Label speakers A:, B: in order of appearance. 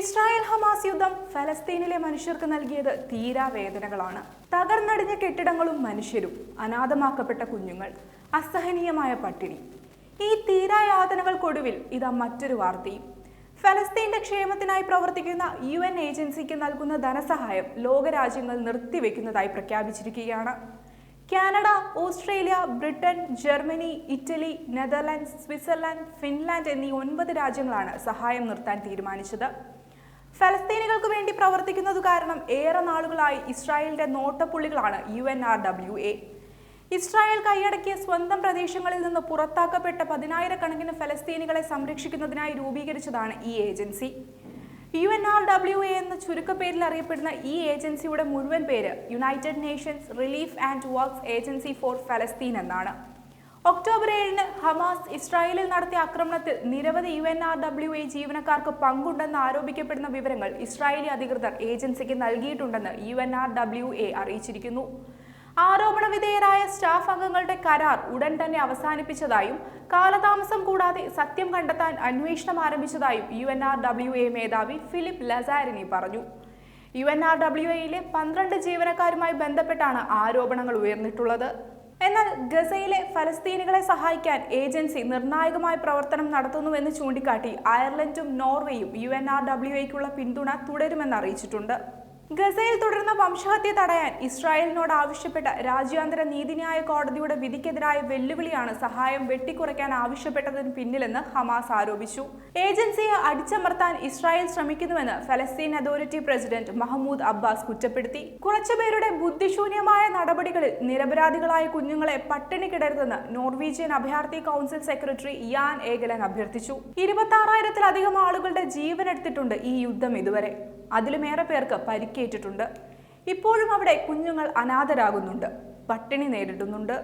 A: Israel Hamas യുദ്ധം ഫലസ്തീനിലെ മനുഷ്യർക്ക് നൽകിയത് തീരാവേദനകളാണ് തകർന്നടിഞ്ഞ കെട്ടിടങ്ങളും മനുഷ്യരും അനാഥമാക്കപ്പെട്ട കുഞ്ഞുങ്ങൾ അസഹനീയമായ പട്ടിണി. ഈ തീരായാതനകൾക്കൊടുവിൽ ഇതാ മറ്റൊരു വാർത്തയും. ഫലസ്തീന്റെ ക്ഷേമത്തിനായി പ്രവർത്തിക്കുന്ന യു എൻ ഏജൻസിക്ക് നൽകുന്ന ധനസഹായം ലോകരാജ്യങ്ങൾ നിർത്തിവെക്കുന്നതായി പ്രഖ്യാപിച്ചിരിക്കുകയാണ്. Canada Australia Britain Germany Italy Netherlands Switzerland Finland എന്നീ ഒൻപത് രാജ്യങ്ങളാണ് സഹായം നിർത്താൻ തീരുമാനിച്ചത്. ഫലസ്തീനികൾക്ക് വേണ്ടി പ്രവർത്തിക്കുന്നത് കാരണം ഏറെ നാളുകളായി ഇസ്രായേലിന്റെ നോട്ടപ്പുള്ളികളാണ് U N R W A. Israel കൈയടക്കിയ സ്വന്തം പ്രദേശങ്ങളിൽ നിന്ന് പുറത്താക്കപ്പെട്ട പതിനായിരക്കണക്കിന് ഫലസ്തീനികളെ സംരക്ഷിക്കുന്നതിനായി രൂപീകരിച്ചതാണ് ഈ agency. U N R W A എന്ന ചുരുക്കപ്പേരിൽ അറിയപ്പെടുന്ന ഈ ഏജൻസിയുടെ മുഴുവൻ പേര് united nations relief and works agency for ഫലസ്തീൻ എന്നാണ്. ഒക്ടോബർ ഏഴിന് ഹമാസ് ഇസ്രായേലിൽ നടത്തിയ ആക്രമണത്തിൽ നിരവധി U N R W A ജീവനക്കാർക്ക് പങ്കുണ്ടെന്ന് ആരോപിക്കപ്പെടുന്ന വിവരങ്ങൾ ഇസ്രായേലി അധികൃതർ ഏജൻസിക്ക് നൽകിയിട്ടുണ്ടെന്ന് U N R W A അറിയിച്ചിരിക്കുന്നു. ആരോപണ വിധേയരായ സ്റ്റാഫ് അംഗങ്ങളുടെ കരാർ ഉടൻ തന്നെ അവസാനിപ്പിച്ചതായും കാലതാമസം കൂടാതെ സത്യം കണ്ടെത്താൻ അന്വേഷണം ആരംഭിച്ചതായും U N R W A മേധാവി ഫിലിപ്പ് ലസാരിനി പറഞ്ഞു. യു എൻ ആർ ഡബ്ല്യു എയിലെ പന്ത്രണ്ട് ജീവനക്കാരുമായി ബന്ധപ്പെട്ടാണ് ആരോപണങ്ങൾ ഉയർന്നിട്ടുള്ളത്. എന്നാൽ ഗസയിലെ ഫലസ്തീനികളെ സഹായിക്കാൻ ഏജൻസി നിർണായകമായ പ്രവർത്തനം നടത്തുന്നുവെന്ന് ചൂണ്ടിക്കാട്ടി അയർലൻഡും നോർവേയും യു എൻ ആർ ഡബ്ല്യു പിന്തുണ തുടരുമെന്ന് അറിയിച്ചിട്ടുണ്ട്. ഗസയിൽ തുടർന്ന വംശഹത്യ തടയാൻ ഇസ്രായേലിനോട് ആവശ്യപ്പെട്ട രാജ്യാന്തര നീതിന്യായ കോടതിയുടെ വിധിക്കെതിരായ വെല്ലുവിളിയാണ് സഹായം വെട്ടിക്കുറയ്ക്കാൻ ആവശ്യപ്പെട്ടതിന് പിന്നിലെന്ന് ഹമാസ് ആരോപിച്ചു. ഏജൻസിയെ അടിച്ചമർത്താൻ ഇസ്രായേൽ ശ്രമിക്കുന്നുവെന്ന് ഫലസ്തീൻ അതോറിറ്റി പ്രസിഡന്റ് മഹമ്മൂദ് അബ്ബാസ് കുറ്റപ്പെടുത്തി. കുറച്ചുപേരുടെ ബുദ്ധിശൂന്യമായ നടപടികളിൽ നിരപരാധികളായ കുഞ്ഞുങ്ങളെ പട്ടിണി കിടരുതെന്ന് നോർവീജിയൻ അഭയാർത്ഥി കൗൺസിൽ സെക്രട്ടറി യാൻ ഏഗലൻ അഭ്യർത്ഥിച്ചു. ഇരുപത്തി ആളുകളുടെ ജീവൻ എടുത്തിട്ടുണ്ട് ഈ യുദ്ധം ഇതുവരെ. അതിലുമേറെ പേർക്ക് പരിക്കേറ്റിട്ടുണ്ട് ഇപ്പോഴും അവിടെ കുഞ്ഞുങ്ങൾ അനാഥരാകുന്നുണ്ട്. പട്ടിണി നേരിടുന്നുണ്ട്.